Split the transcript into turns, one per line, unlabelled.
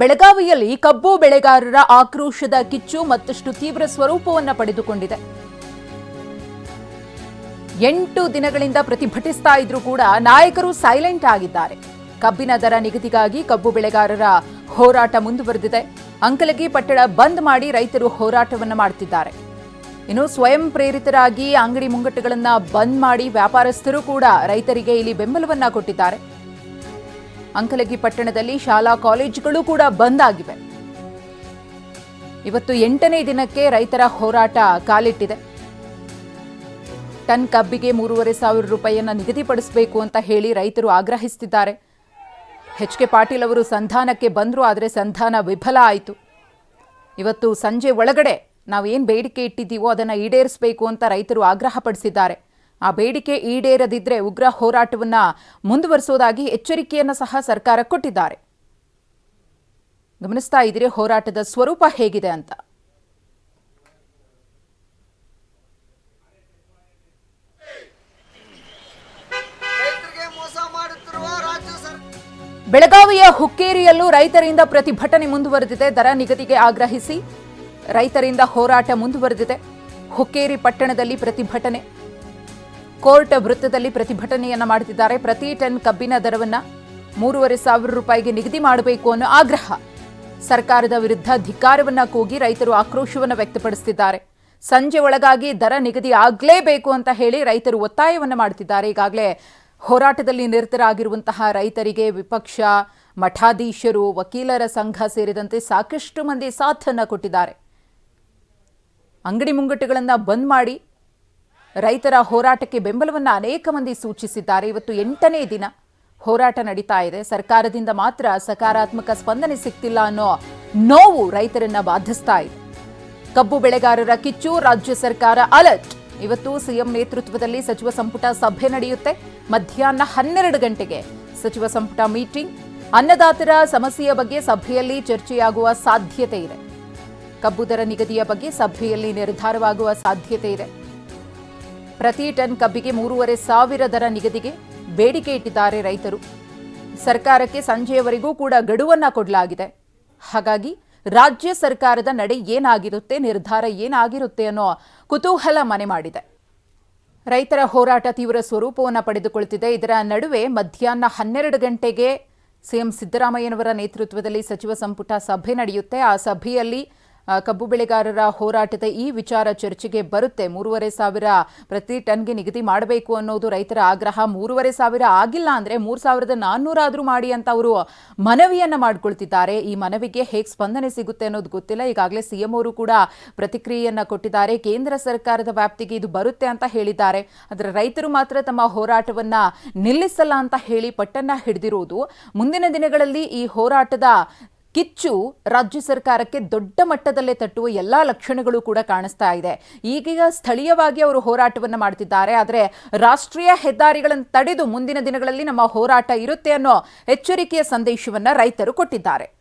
ಬೆಳಗಾವಿಯಲ್ಲಿ ಕಬ್ಬು ಬೆಳೆಗಾರರ ಆಕ್ರೋಶದ ಕಿಚ್ಚು ಮತ್ತಷ್ಟು ತೀವ್ರ ಸ್ವರೂಪವನ್ನು ಪಡೆದುಕೊಂಡಿದೆ. ಎಂಟು ದಿನಗಳಿಂದ ಪ್ರತಿಭಟಿಸ್ತಾ ಇದ್ರೂ ಕೂಡ ನಾಯಕರು ಸೈಲೆಂಟ್ ಆಗಿದ್ದಾರೆ. ಕಬ್ಬಿನ ದರ ನಿಗದಿಗಾಗಿ ಕಬ್ಬು ಬೆಳೆಗಾರರ ಹೋರಾಟ ಮುಂದುವರೆದಿದೆ. ಅಂಕಲಗಿ ಪಟ್ಟಣ ಬಂದ್ ಮಾಡಿ ರೈತರು ಹೋರಾಟವನ್ನು ಮಾಡುತ್ತಿದ್ದಾರೆ ಇನ್ನು ಸ್ವಯಂ ಪ್ರೇರಿತರಾಗಿ ಅಂಗಡಿ ಮುಂಗಟ್ಟುಗಳನ್ನು ಬಂದ್ ಮಾಡಿ ವ್ಯಾಪಾರಸ್ಥರು ಕೂಡ ರೈತರಿಗೆ ಇಲ್ಲಿ ಬೆಂಬಲವನ್ನ ಕೊಟ್ಟಿದ್ದಾರೆ. ಅಂಕಲಗಿ ಪಟ್ಟಣದಲ್ಲಿ ಶಾಲಾ ಕಾಲೇಜುಗಳು ಕೂಡ ಬಂದ್ ಆಗಿವೆ. ಇವತ್ತು ಎಂಟನೇ ದಿನಕ್ಕೆ ರೈತರ ಹೋರಾಟ ಕಾಲಿಟ್ಟಿದೆ. ಟನ್ ಕಬ್ಬಿಗೆ ಮೂರುವರೆ ಸಾವಿರ ರೂಪಾಯಿಯನ್ನು ನಿಗದಿಪಡಿಸಬೇಕು ಅಂತ ಹೇಳಿ ರೈತರು ಆಗ್ರಹಿಸುತ್ತಿದ್ದಾರೆ ಎಚ್ ಕೆ ಪಾಟೀಲ್ ಅವರು ಸಂಧಾನಕ್ಕೆ ಬಂದರು ಆದರೆ ಸಂಧಾನ ವಿಫಲ ಆಯಿತು. ಇವತ್ತು ಸಂಜೆ ಒಳಗಡೆ ನಾವು ಏನು ಬೇಡಿಕೆ ಇಟ್ಟಿದ್ದೀವೋ ಅದನ್ನು ಈಡೇರಿಸಬೇಕು ಅಂತ ರೈತರು ಆಗ್ರಹಪಡಿಸಿದ್ದಾರೆ. ಆ ಬೇಡಿಕೆ ಈಡೇರದಿದ್ದರೆ ಉಗ್ರ ಹೋರಾಟವನ್ನು ಮುಂದುವರಿಸುವುದಾಗಿ ಎಚ್ಚರಿಕೆಯನ್ನು ಸಹ ಸರ್ಕಾರ ಕೊಟ್ಟಿದ್ದಾರೆ. ಗಮನಿಸ್ತಾ ಇದ್ದೀರಿ ಹೋರಾಟದ ಸ್ವರೂಪ ಹೇಗಿದೆ ಅಂತ. ಬೆಳಗಾವಿಯ ಹುಕ್ಕೇರಿಯಲ್ಲೂ ರೈತರಿಂದ ಪ್ರತಿಭಟನೆ ಮುಂದುವರೆದಿದೆ. ದರ ನಿಗದಿಗೆ ಆಗ್ರಹಿಸಿ ರೈತರಿಂದ ಹೋರಾಟ ಮುಂದುವರೆದಿದೆ. ಹುಕ್ಕೇರಿ ಪಟ್ಟಣದಲ್ಲಿ ಪ್ರತಿಭಟನೆ. ಕೋರ್ಟ್ ವೃತ್ತದಲ್ಲಿ ಪ್ರತಿಭಟನೆಯನ್ನ ಮಾಡುತ್ತಿದ್ದಾರೆ. ಪ್ರತಿ ಟನ್ ಕಬ್ಬಿನ ದರವನ್ನ ಮೂರುವರೆ ಸಾವಿರ ರೂಪಾಯಿಗೆ ನಿಗದಿ ಮಾಡಬೇಕು ಅನ್ನೋ ಆಗ್ರಹ ಸರ್ಕಾರದ ವಿರುದ್ಧ ಧಿಕ್ಕಾರವನ್ನ ಕೂಗಿ ರೈತರು ಆಕ್ರೋಶವನ್ನು ವ್ಯಕ್ತಪಡಿಸುತ್ತಿದ್ದಾರೆ ಸಂಜೆ ಒಳಗಾಗಿ ದರ ನಿಗದಿ ಆಗಲೇಬೇಕು ಅಂತ ಹೇಳಿ ರೈತರು ಒತ್ತಾಯವನ್ನು ಮಾಡುತ್ತಿದ್ದಾರೆ. ಈಗಾಗಲೇ ಹೋರಾಟದಲ್ಲಿ ನಿರತರಾಗಿರುವಂತಹ ರೈತರಿಗೆ ವಿಪಕ್ಷ ಮಠಾಧೀಶರು, ವಕೀಲರ ಸಂಘ ಸೇರಿದಂತೆ ಸಾಕಷ್ಟು ಮಂದಿ ಸಾಥನ್ನು ಕೊಟ್ಟಿದ್ದಾರೆ. ಅಂಗಡಿ ಮುಂಗಟ್ಟುಗಳನ್ನು ಬಂದ್ ಮಾಡಿ ರೈತರ ಹೋರಾಟಕ್ಕೆ ಬೆಂಬಲವನ್ನು ಅನೇಕ ಮಂದಿ ಸೂಚಿಸಿದ್ದಾರೆ. ಇವತ್ತು ಎಂಟನೇ ದಿನ ಹೋರಾಟ ನಡೀತಾ ಇದೆ. ಸರ್ಕಾರದಿಂದ ಮಾತ್ರ ಸಕಾರಾತ್ಮಕ ಸ್ಪಂದನೆ ಸಿಗ್ತಿಲ್ಲ ಅನ್ನೋ ನೋವು ರೈತರನ್ನ ಬಾಧಿಸ್ತಾ ಇದೆ. ಕಬ್ಬು ಬೆಳೆಗಾರರ ಕಿಚ್ಚು, ರಾಜ್ಯ ಸರ್ಕಾರ ಅಲರ್ಟ್. ಇವತ್ತು ಸಿಎಂ ನೇತೃತ್ವದಲ್ಲಿ ಸಚಿವ ಸಂಪುಟ ಸಭೆ ನಡೆಯುತ್ತೆ. ಮಧ್ಯಾಹ್ನ ಹನ್ನೆರಡು ಗಂಟೆಗೆ ಸಚಿವ ಸಂಪುಟ ಮೀಟಿಂಗ್. ಅನ್ನದಾತರ ಸಮಸ್ಯೆಯ ಬಗ್ಗೆ ಸಭೆಯಲ್ಲಿ ಚರ್ಚೆಯಾಗುವ ಸಾಧ್ಯತೆ ಇದೆ. ಕಬ್ಬು ದರ ನಿಗದಿಯ ಬಗ್ಗೆ ಸಭೆಯಲ್ಲಿ ನಿರ್ಧಾರವಾಗುವ ಸಾಧ್ಯತೆ ಇದೆ. ಪ್ರತಿ ಟನ್ ಕಬ್ಬಿಗೆ ಮೂರುವರೆ ಸಾವಿರ ದರ ನಿಗದಿಗೆ ಬೇಡಿಕೆ ಇಟ್ಟಿದ್ದಾರೆ ರೈತರು. ಸರ್ಕಾರಕ್ಕೆ ಸಂಜೆಯವರೆಗೂ ಕೂಡ ಗಡುವನ್ನ ಕೊಡಲಾಗಿದೆ. ಹಾಗಾಗಿ ರಾಜ್ಯ ಸರ್ಕಾರದ ನಡೆ ಏನಾಗಿರುತ್ತೆ, ನಿರ್ಧಾರ ಏನಾಗಿರುತ್ತೆ ಅನ್ನೋ ಕುತೂಹಲ ಮನೆ ಮಾಡಿದೆ. ರೈತರ ಹೋರಾಟ ತೀವ್ರ ಸ್ವರೂಪವನ್ನು ಪಡೆದುಕೊಳ್ಳುತ್ತಿದೆ ಇದರ ನಡುವೆ ಮಧ್ಯಾಹ್ನ ಹನ್ನೆರಡು ಗಂಟೆಗೆ ಸಿಎಂ ಸಿದ್ದರಾಮಯ್ಯನವರ ನೇತೃತ್ವದಲ್ಲಿ ಸಚಿವ ಸಂಪುಟ ಸಭೆ ನಡೆಯುತ್ತೆ. ಆ ಸಭೆಯಲ್ಲಿ ಕಬ್ಬು ಬೆಳೆಗಾರರ ಹೋರಾಟದ ಈ ವಿಚಾರ ಚರ್ಚೆಗೆ ಬರುತ್ತೆ. ಮೂರುವರೆ ಸಾವಿರ ಪ್ರತಿ ಟನ್ಗೆ ನಿಗದಿ ಮಾಡಬೇಕು ಅನ್ನೋದು ರೈತರ ಆಗ್ರಹ. ಮೂರುವರೆ ಸಾವಿರ ಆಗಿಲ್ಲ ಅಂದ್ರೆ ಮೂರು ಸಾವಿರದ ನಾನ್ನೂರಾದ್ರೂ ಮಾಡಿ ಅಂತ ಅವರು ಮನವಿಯನ್ನ ಮಾಡಿಕೊಳ್ತಿದ್ದಾರೆ. ಈ ಮನವಿಗೆ ಹೇಗೆ ಸ್ಪಂದನೆ ಸಿಗುತ್ತೆ ಅನ್ನೋದು ಗೊತ್ತಿಲ್ಲ. ಈಗಾಗಲೇ ಸಿಎಂ ಅವರು ಕೂಡ ಪ್ರತಿಕ್ರಿಯೆಯನ್ನ ಕೊಟ್ಟಿದ್ದಾರೆ. ಕೇಂದ್ರ ಸರ್ಕಾರದ ವ್ಯಾಪ್ತಿಗೆ ಇದು ಬರುತ್ತೆ ಅಂತ ಹೇಳಿದ್ದಾರೆ. ಆದ್ರೆ ರೈತರು ಮಾತ್ರ ತಮ್ಮ ಹೋರಾಟವನ್ನ ನಿಲ್ಲಿಸಲ್ಲ ಅಂತ ಹೇಳಿ ಪಟ್ಟನ್ನ ಹಿಡಿದಿರುವುದು ಮುಂದಿನ ದಿನಗಳಲ್ಲಿ ಈ ಹೋರಾಟದ ಕಿಚ್ಚು ರಾಜ್ಯ ಸರ್ಕಾರಕ್ಕೆ ದೊಡ್ಡ ಮಟ್ಟದಲ್ಲೇ ತಟ್ಟುವ ಎಲ್ಲ ಲಕ್ಷಣಗಳು ಕೂಡ ಕಾಣಿಸ್ತಾ ಇದೆ. ಈಗೀಗ ಸ್ಥಳೀಯವಾಗಿ ಅವರು ಹೋರಾಟವನ್ನು ಮಾಡ್ತಿದ್ದಾರೆ. ಆದರೆ ರಾಷ್ಟ್ರೀಯ ಹೆದ್ದಾರಿಗಳನ್ನು ತಡೆದು ಮುಂದಿನ ದಿನಗಳಲ್ಲಿ ನಮ್ಮ ಹೋರಾಟ ಇರುತ್ತೆ ಅನ್ನೋ ಎಚ್ಚರಿಕೆಯ ಸಂದೇಶವನ್ನು ರೈತರು ಕೊಟ್ಟಿದ್ದಾರೆ.